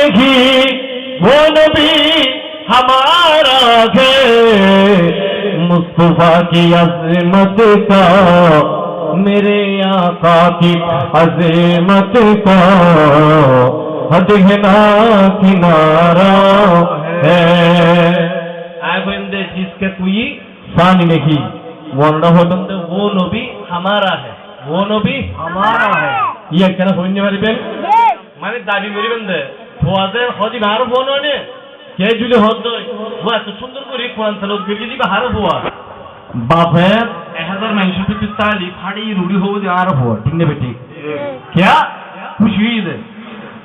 नहीं वो नबी हमारा है मुस्तफा की अजमत का मेरे आका की अजमत का हदना किनारा है आगोंदे जिसके कोई सानी नहीं वर्णा হতো बंदे वो नबी हमारा है वो नबी हमारा है ইয়ে কেন শুনতে পারিবেন মানে দাবি করিবেন দে ফোয়াজে হদি ভার ফোন নে কে যদি হদ ও এত সুন্দর করে কোরআন তেলাওয়াত করে দিবা হার ফোয়া বাপের এক হাজার মানুষের প্রতি তালি ফাড়ি রুড়ি হব দিয়ে আর ফোয়া ঠিক না বেটি क्या খুশি দে।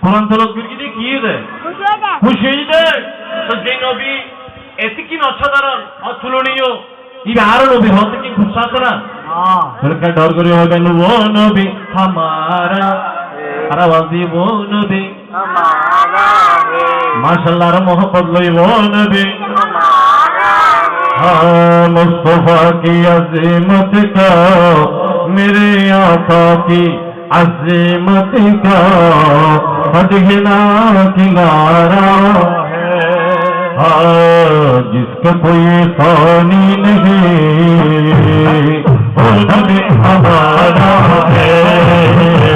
কোরআন তেলাওয়াত করে দিয়ে কি দে? খুশি দে। তো যে নবী এতে কি অসাধারণ অতুলনীয় ইবে আরও নবী হতে কি খুশি আছে না? সরকার ডর করে হবেন ও নবী হামারা আর আওয়াজি माशाल्लाह मोहब्बत बदलो वो नबी हाँ मुस्तफ़ा की अजीमत का मेरे आका की अजीमत का फटहना किनारा हाँ। जिसका कोई पानी नहीं हमारा है।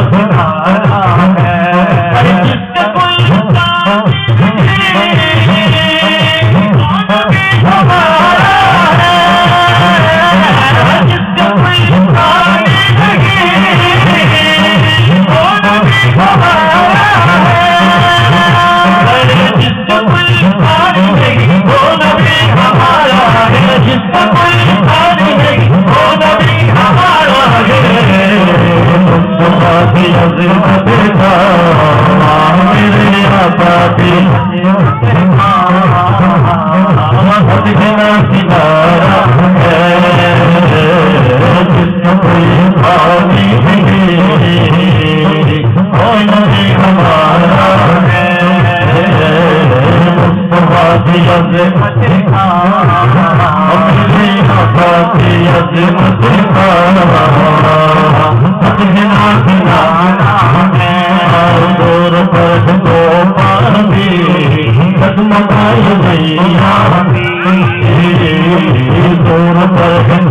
I'm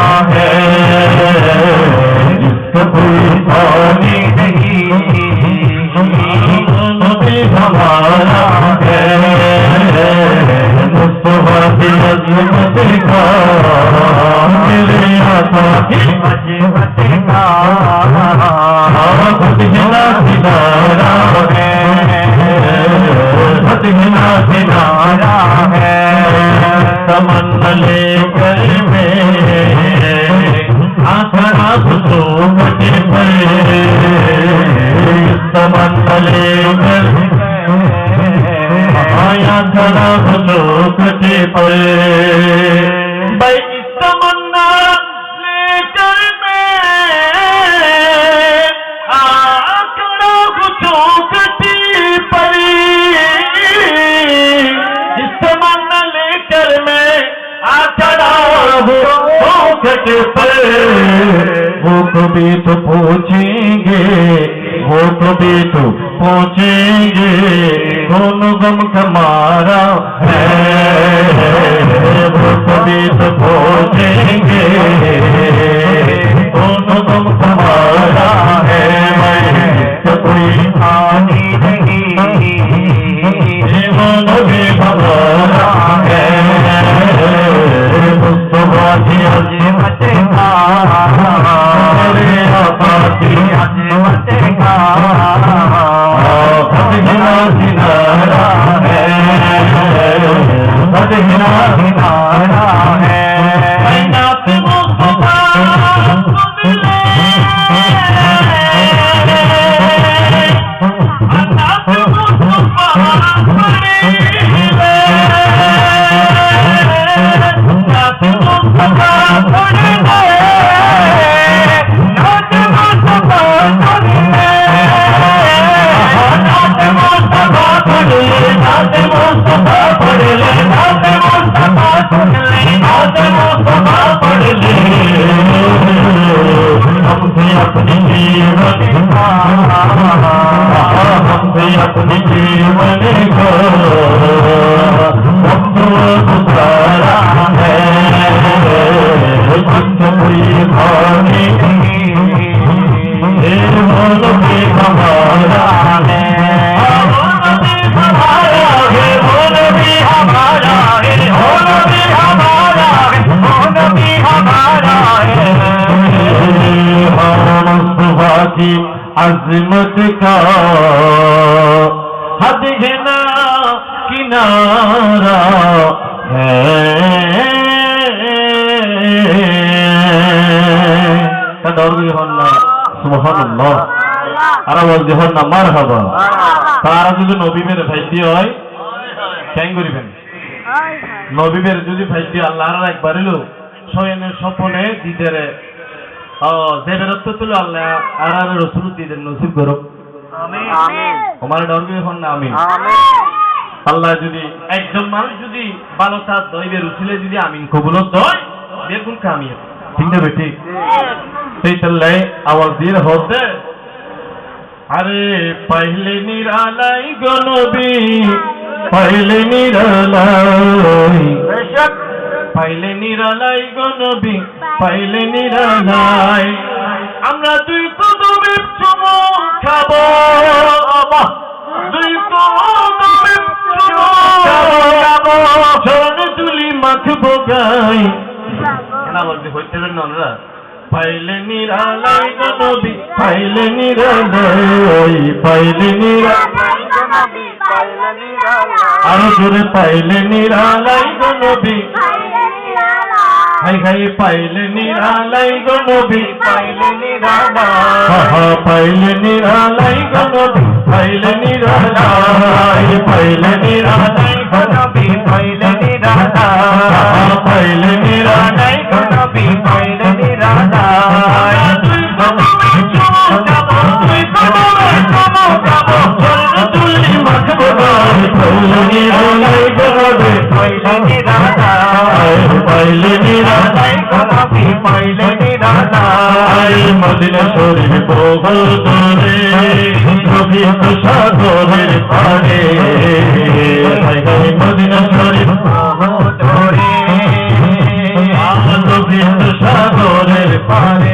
अजमत का हदना किनारा है हदना किनारा है तमन्ना लेकर मेरे आखरा तो मुझे पर तमन्ना लेकर आया खरा लोग पर। पर वो कभी तो पूछेंगे, वो कभी तो पहुँचेंगे कौन गम कमारा है? वो कभी तो पहुँचेंगे कौन गम कमारा है? मैं कोई हानि नहीं Bye. বাঁধে না কিনারা। আর বলতে হন না তারা যদি নবী মেরে ভাইটি হয় ঠ্যাং করিবেন? নবী মেরে যদি ভাইটি আল্লাহর একবার এলো শয়নে সপনে দিদারে ও যে বেরত্ব তুলো আল্লাহ আর রসুল দিদের নসিব করুক। তোমার ডরবে হন না আমি আল্লাহ যদি একজন মানুষ যদি ভালো তার দৈবের উচিলে যদি আমিন কবুলত দয় দেখুন কামিয়ে ঠিক না বেটি? সেই তাল্লাই আওয়াজ দিয়ে হতে। আরে পহলে নিরালাই গনবি পহলে নিরালাই। পাইলে নিরালাই গনবি পাইলে নিরালাই। গাই না বলতে হইতে না ওনারা পাইলে নিরালাই গনবি পাইলে নিরালাই পাইলে নিরালাই আরও জোরে পাইলে নিরালাই গনবি হাই হাই পাইলে নিরালাই গনবি পাইলে নিরালাই পাইলে নিরালাই গনবি পাইলে নিরালাই পাইলে নিরালাই গনবি পাইলে নিরালাই পাইলে নিরালাই গনবি পাইলে নিরালাই তুই কদমে চুমো খাব তুই কদমে চুমো খাব চরণ তুলি মাখবো পাইলে নবী মদিনা সাগরের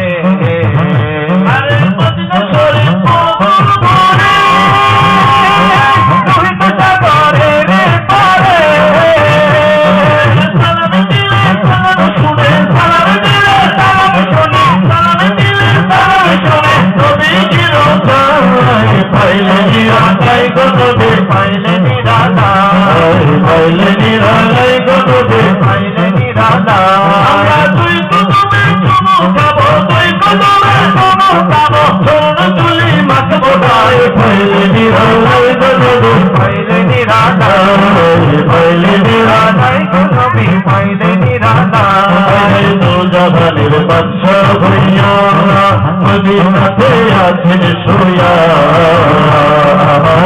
আছেন শুয়া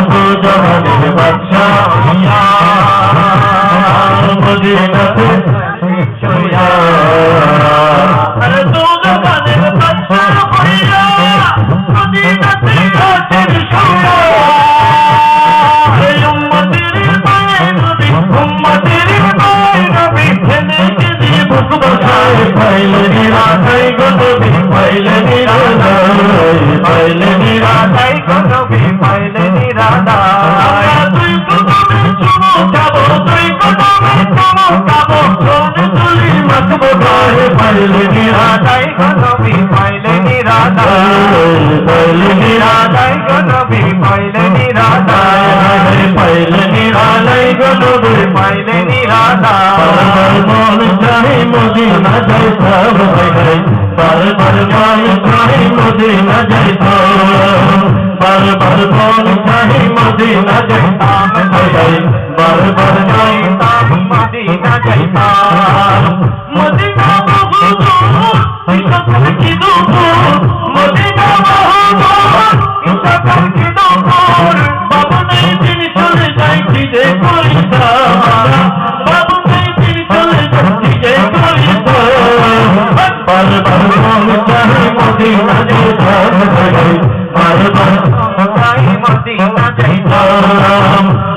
তো জাহানের বাদশা হইয়া মদিনাতে শুয়া আরে তো জাহানের বাদশা হইয়া মদিনাতে আছেন এই পাইলে নিরাশাই গো নবী পাইলে নিরাশাই পাইলে নিরাশাই গো নবী পাইলে নিরাশাই পাইলে নিরাশাই গো নবী পাইলে নিরাশাই মন চাই মদিনা যাইতাম বারবার মন চাই মদিনা যাইতাম বারবার মন চাই মদিনা যাইতাম বারবার যাইতাম মদিনা যাইতাম মদিনা বহুদূর ইসকার কি দুপুর মদিনা বহুদূর ইসকার কি দুপুর বাবু নেই তিনি চলে যাই খিদে করিতাম বাবু নেই তিনি চলে যাই খিদে করিতাম বারবার চাই মদিনা চাই মদিনা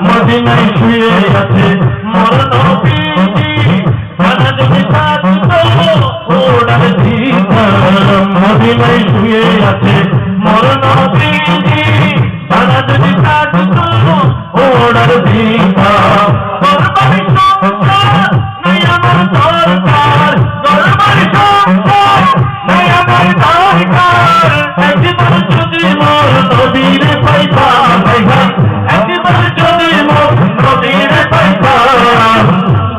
মদিনায় শুয়ে আছে মোর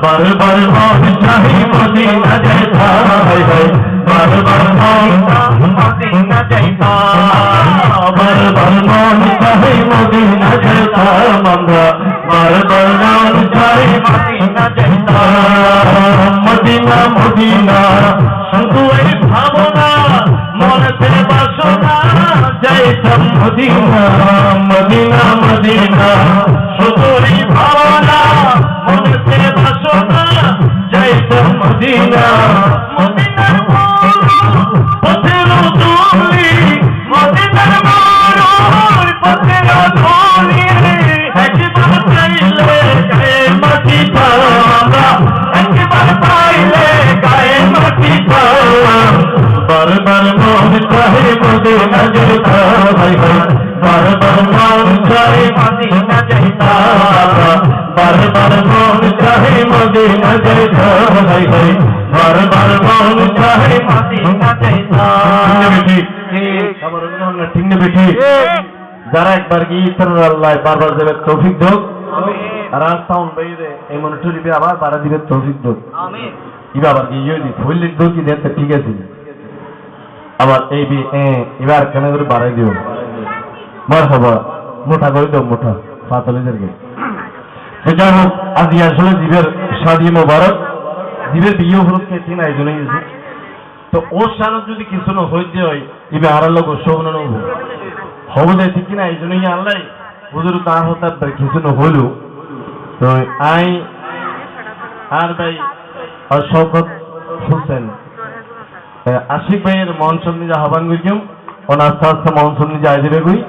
বারবার চাহি মদিনা যাইতা বারবার মদিনা যাইতা বারবার চাহি মদিনা যাইতা আমরা বারবার চাহি মদিনা যাইতা মদিনা মদিনা শুধু এই ভাবনা মনতে বাসনা, যাইতাম মদিনা। Medina Medina. মন চাহে মদিনা মন চাহে মদিনা মন চাহে মদিনা ঠিক না যারা একবার গিয়ে ইতার আল্লাহ বারবার যাবে তৌফিক দোক আর আস্তাউন বাইরে এই মনিটর দিবে আবার বারা দিবে তৌফিক দোক ইবা আবার কি ইয়ে দি ফুল দোক কি দেখতে ঠিক আছে আবার এই বি এবার কেন করে বাড়াই দিও। মার হবা মোটা করে দাও মোটা ফাতলিদেরকে যাই হোক আজ আসলে জীবের শাদি মোবারক। জীবের বিয়ে উপলক্ষে তিন আয়োজন হয়েছে তো ওর সামনে যদি কিছু না হইতে হয় ইবে আর লোক শোভন নব। হব যে ঠিক না এই জন্যই আল্লাহ হুজুর তার হতে কিছু না হইল তো আই আর ভাই আর শওকত আহ, আশিক ভাইয়ের মঞ্চন নিজে আহ্বান করিম আস্তে আস্তে মঞ্চন নিজে আই দেবে কই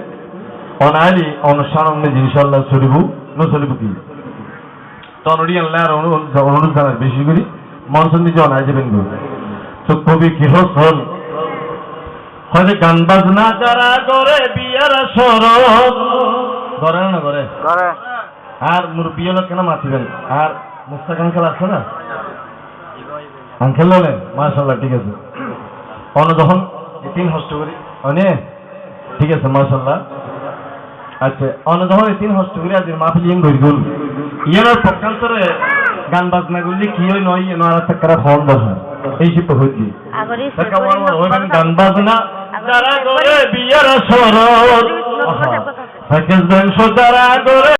অনালি অনুষ্ঠান নিজে ইনশাল্লাহ চলিব ন চলিব কি? আল্লাহ আর অনুরোধ জানার বেশি করি মঞ্চন নিজে অনাই দেবেন কই? তো কবি গৃহস্থল হয়তো গান বাজনা যারা করে বিয়ার সরব করে না করে আর মুরব্বী হলো কেন মাতিবেন আর মুস্তাক আঙ্কেল আছে না? আঙ্কেল বলেন মাশাল্লাহ ঠিক আছে। অন্য যখন তিন হস্ত করি। অনে ঠিক আছে মাশাল্লাহ আচ্ছা অন্য যখন তিন হস্ত করি আজ মাহফিল ইং ধরি গুল ইয়ার পক্ষান্তরে গান বাজনা গুলি কি হয় নয় নয় একটা ফোন বসা। এই শিল্প হইছি গান বাজনা? যারা করে বিয়ার কথা যারা করে